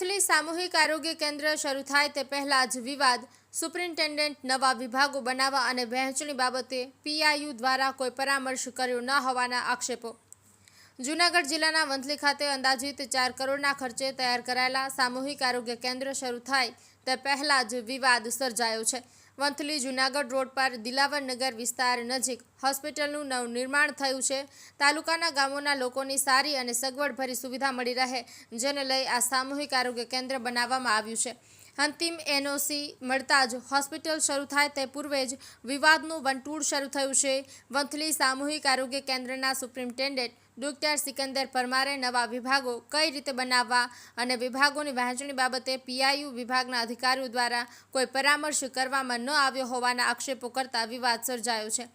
વંથલી સામૂહિક આરોગ્ય કેન્દ્ર શરૂ થાય તે પહેલા જ વિવાદ સુપ્રિન્ટેન્ડન્ટ નવા વિભાગો બનાવવા અને વહેંચણી બાબતે પીઆઈયુ દ્વારા કોઈ પરામર્શ કર્યો ન હોવાના આક્ષેપો. જૂનાગઢ જિલ્લાના વંથલી ખાતે અંદાજિત ચાર કરોડના ખર્ચે તૈયાર કરાયેલા સામૂહિક આરોગ્ય કેન્દ્ર શરૂ થાય તે પહેલા જ વિવાદ સર્જાયો છે. વંથલી જૂનાગઢ રોડ પર દિલાવર નગર વિસ્તાર નજીક હોસ્પિટલનું નવનિર્માણ થયું છે. તાલુકાના ગામોના લોકોની સારી અને સગવડભરી સુવિધા મળી રહે, જેને લઈ આ સામૂહિક આરોગ્ય કેન્દ્ર બનાવવામાં આવ્યું છે. અંતિમ એનઓસી મળતા જ હોસ્પિટલ શરૂ થાય તે પૂર્વે જ વિવાદનું વંટૂળ શરૂ થયું છે. વંથલી સામૂહિક આરોગ્ય કેન્દ્રના સુપ્રિન્ટેન્ડન્ટ ડોક્ટર સિકંદર પરમારે નવા વિભાગો કઈ રીતે બનાવવા અને વિભાગોની વહેંચણી બાબતે પીઆઈયુ વિભાગના અધિકારીઓ દ્વારા કોઈ પરામર્શ કરવામાં ન આવ્યો હોવાના આક્ષેપો કરતા વિવાદ સર્જાયો છે.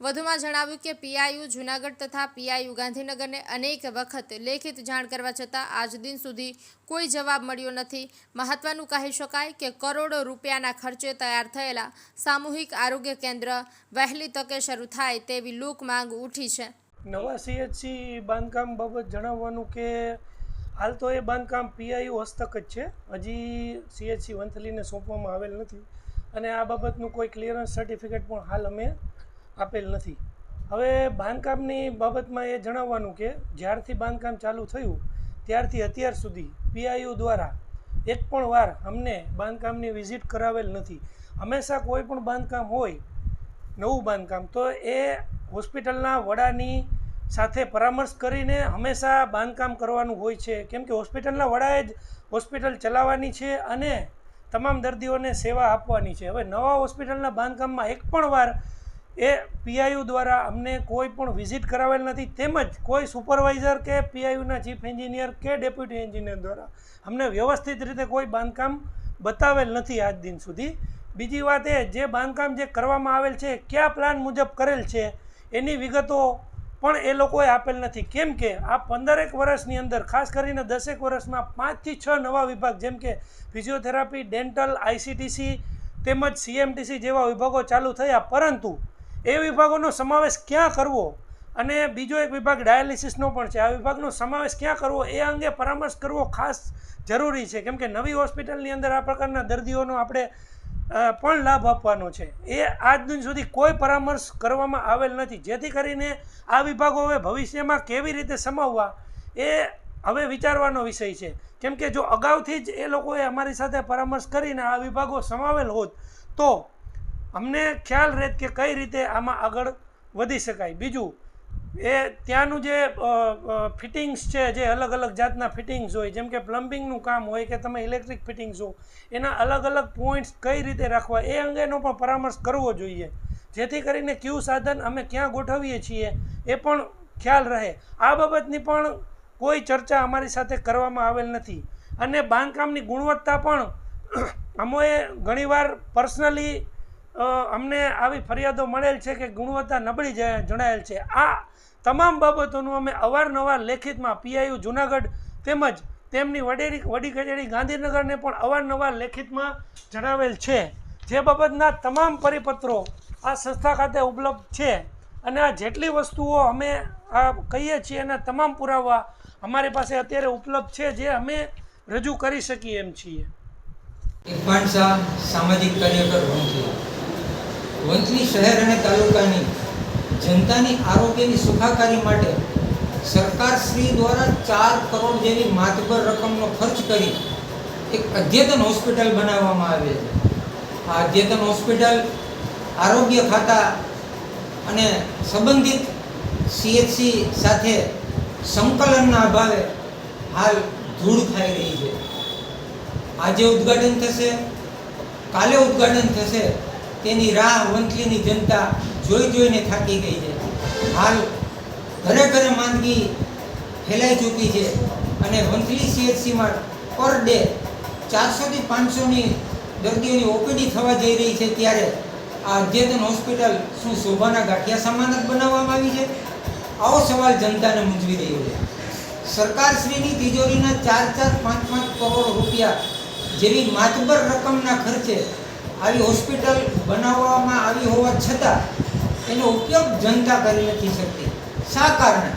વધુમાં જણાવ્યું કે પીઆઈયુ જૂનાગઢ તથા પીઆઈયુ ગાંધીનગરને અનેક વખત લેખિત જાણ કરવા છતાં આજ દિન સુધી કોઈ જવાબ મળ્યો નથી. મહત્વનું કહી શકાય કે કરોડો રૂપિયાના ખર્ચે તૈયાર થયેલા સામૂહિક આરોગ્ય કેન્દ્ર વહેલી તકે શરૂ થાય તેવી લોક માંગ ઉઠી છે. નવા સીએચસી બાંધકામ બાબત જણાવવાનું કે હાલ તો એ બાંધકામ પીઆઈયુ હસ્તક જ છે. હજી સીએચસી વંથલીને સોંપવામાં આવેલ નથી અને આ બાબતનું કોઈ ક્લિયરન્સ સર્ટિફિકેટ પણ હાલ અમે આપેલ નથી. હવે બાંધકામની બાબતમાં એ જણાવવાનું કે જ્યારથી બાંધકામ ચાલુ થયું ત્યારથી અત્યાર સુધી પીઆઈયુ દ્વારા એક પણ વાર અમને બાંધકામની વિઝિટ કરાવેલ નથી. હંમેશા કોઈ પણ બાંધકામ હોય, નવું બાંધકામ, તો એ હોસ્પિટલના વડાની સાથે પરામર્શ કરીને હંમેશા બાંધકામ કરવાનું હોય છે. કેમ કે હોસ્પિટલના વડાએ જ હોસ્પિટલ ચલાવવાની છે અને તમામ દર્દીઓને સેવા આપવાની છે. હવે નવા હોસ્પિટલના બાંધકામમાં એક પણ વાર એ પીઆઈયુ દ્વારા અમને કોઈ પણ વિઝિટ કરાવેલ નથી. તેમજ કોઈ સુપરવાઇઝર કે પીઆઈયુના ચીફ એન્જિનિયર કે ડેપ્યુટી એન્જિનિયર દ્વારા અમને વ્યવસ્થિત રીતે કોઈ બાંધકામ બતાવેલ નથી આજ દિન સુધી. બીજી વાત એ, જે બાંધકામ જે કરવામાં આવેલ છે કયા પ્લાન મુજબ કરેલ છે એની વિગતો પણ એ લોકોએ આપેલ નથી. કેમ કે આ પંદરેક વર્ષની અંદર, ખાસ કરીને દસેક વર્ષમાં પાંચથી છ નવા વિભાગ, જેમ કે ફિઝિયોથેરાપી, ડેન્ટલ આઈસીટીસી તેમજ સીએમટીસી જેવા વિભાગો ચાલુ થયા. પરંતુ એ વિભાગોનો સમાવેશ ક્યાં કરવો? અને બીજો એક વિભાગ ડાયાલિસિસનો પણ છે. આ વિભાગનો સમાવેશ ક્યાં કરવો? એ અંગે પરામર્શ કરવો ખાસ જરૂરી છે. કેમ કે નવી હોસ્પિટલની અંદર આ પ્રકારના દર્દીઓનો આપણે પણ લાભ આપવાનો છે. એ આજ દિન સુધી કોઈ પરામર્શ કરવામાં આવેલ નથી. જેથી કરીને આ વિભાગો હવે ભવિષ્યમાં કેવી રીતે સમાવવા એ હવે વિચારવાનો વિષય છે. કેમ કે જો અગાઉથી જ એ લોકોએ અમારી સાથે પરામર્શ કરીને આ વિભાગો સમાવેલ હોત, તો અમને ખ્યાલ રહેત કે કઈ રીતે આમાં આગળ વધી શકાય. બીજું એ ત્યાંનું જે ફિટિંગ્સ છે, જે અલગ અલગ જાતના ફિટિંગ્સ હોય, જેમ કે પ્લમ્બિંગનું કામ હોય કે તમે ઇલેક્ટ્રિક ફિટિંગ્સ હો, એના અલગ અલગ પોઈન્ટ્સ કઈ રીતે રાખવા, એ અંગેનો પણ પરામર્શ કરવો જોઈએ. જેથી કરીને કયું સાધન અમે ક્યાં ગોઠવીએ છીએ એ પણ ખ્યાલ રહે. આ બાબતની પણ કોઈ ચર્ચા અમારી સાથે કરવામાં આવેલ નથી. અને બાંધકામની ગુણવત્તા પણ, અમોએ ઘણીવાર પર્સનલી અમને આવી ફરિયાદો મળેલ છે કે ગુણવત્તા નબળી જણાયેલ છે. આ તમામ બાબતોનું અમે અવારનવાર લેખિતમાં પીઆઈયુ જુનાગઢ તેમજ તેમની વડેરી, વડી કચેરી ગાંધીનગરને પણ અવારનવાર લેખિતમાં જણાવેલ છે. જે બાબતના તમામ પરિપત્રો આ સંસ્થા ખાતે ઉપલબ્ધ છે અને આ જેટલી વસ્તુઓ અમે આ કહીએ છીએ એના તમામ પુરાવા અમારી પાસે અત્યારે ઉપલબ્ધ છે જે અમે રજૂ કરી શકીએ એમ છીએ. ઇરફાન શાહ સામાજિક કાર્યકર વંથલી વંથલી શહેર અને તાલુકાની જનતાની આરોગ્યની સુખાકારી માટે સરકાર શ્રી દ્વારા ચાર કરોડ જેવી માતબર રકમનો ખર્ચ કરી એક અદ્યતન હોસ્પિટલ બનાવવામાં આવે છે. આ અદ્યતન હોસ્પિટલ આરોગ્ય ખાતા અને સંબંધિત સીએચસી સાથે સંકલનના અભાવે હાલ ધૂળ ખાઈ રહી છે. આજે ઉદ્ઘાટન થશે, કાલે ઉદ્ઘાટન થશે. તેની રાહ વંથલીની જનતા જોઈ જોઈને થાકી ગઈ છે. હાલ ઘરે ઘરે માંદગી ફેલાઈ ચૂકી છે અને વંથલી સીએચસીમાં પર ડે ચારસોથી પાંચસોની દર્દીઓની ઓપીડી થવા જઈ રહી છે ત્યારે આ અદ્યતન હોસ્પિટલ શું શોભાના ગાંઠિયા સમાન જ બનાવવામાં આવી છે? આવો સવાલ જનતાને મૂંઝવી રહ્યો છે. સરકારશ્રીની તિજોરીના ચાર ચાર પાંચ પાંચ કરોડ રૂપિયા જેવી માતબર રકમના ખર્ચે આવી હોસ્પિટલ બનાવવામાં આવી હોવા છતાં એનો ઉપયોગ જનતા કરી નથી શકતી. શા કારણે?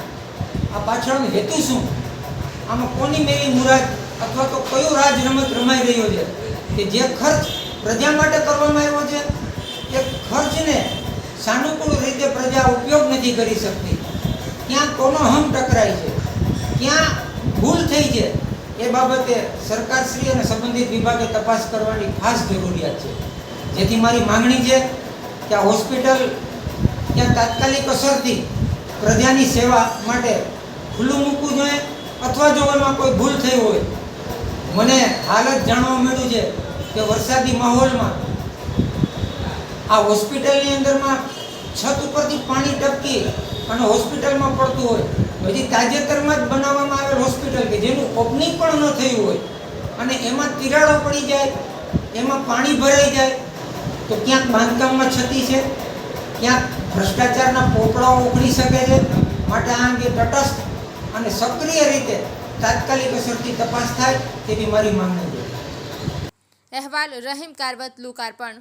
આ પાછળનો હેતુ શું? આમાં કોની મેરી મુરાદ અથવા તો કયો રાજ રમત રમાઈ રહ્યો છે? કે જે ખર્ચ પ્રજા માટે કરવામાં આવ્યો છે? એ ખર્ચને સાનુકૂળ રીતે પ્રજા ઉપયોગ નથી કરી શકતી. ક્યાં કોનો હમ ટકરાય છે? ક્યાં ભૂલ થઈ છે? એ બાબતે સરકારશ્રી અને સંબંધિત વિભાગે તપાસ કરવાની ખાસ જરૂરિયાત છે. જેથી મારી માંગણી છે કે આ હોસ્પિટલ ત્યાં તાત્કાલિક અસરથી પ્રજાની સેવા માટે ખુલ્લું મૂકવું જોઈએ અથવા જો એમાં કોઈ ભૂલ થઈ હોય. મને હાલ જ જાણવા મળ્યું છે કે વરસાદી માહોલમાં આ હોસ્પિટલની અંદરમાં છત ઉપરથી પાણી ટપકી અને હોસ્પિટલમાં પડતું હોય. હજી તાજેતરમાં જ બનાવવામાં આવેલ હોસ્પિટલ કે જેનું ઓપનિંગ પણ ન થયું હોય અને એમાં તિરાડો પડી જાય, એમાં પાણી ભરાઈ જાય તો ક્યાંક બાંધકામમાં ક્ષતિ છે, ક્યાંક ભ્રષ્ટાચારના પોપડાઓ ઉખડી શકે છે. માટે આ અંગે તટસ્થ અને સક્રિય રીતે તાત્કાલિક અસરથી તપાસ થાય તેવી મારી માંગણી અહેવાલ રહીમ કારવત લોકાર્પણ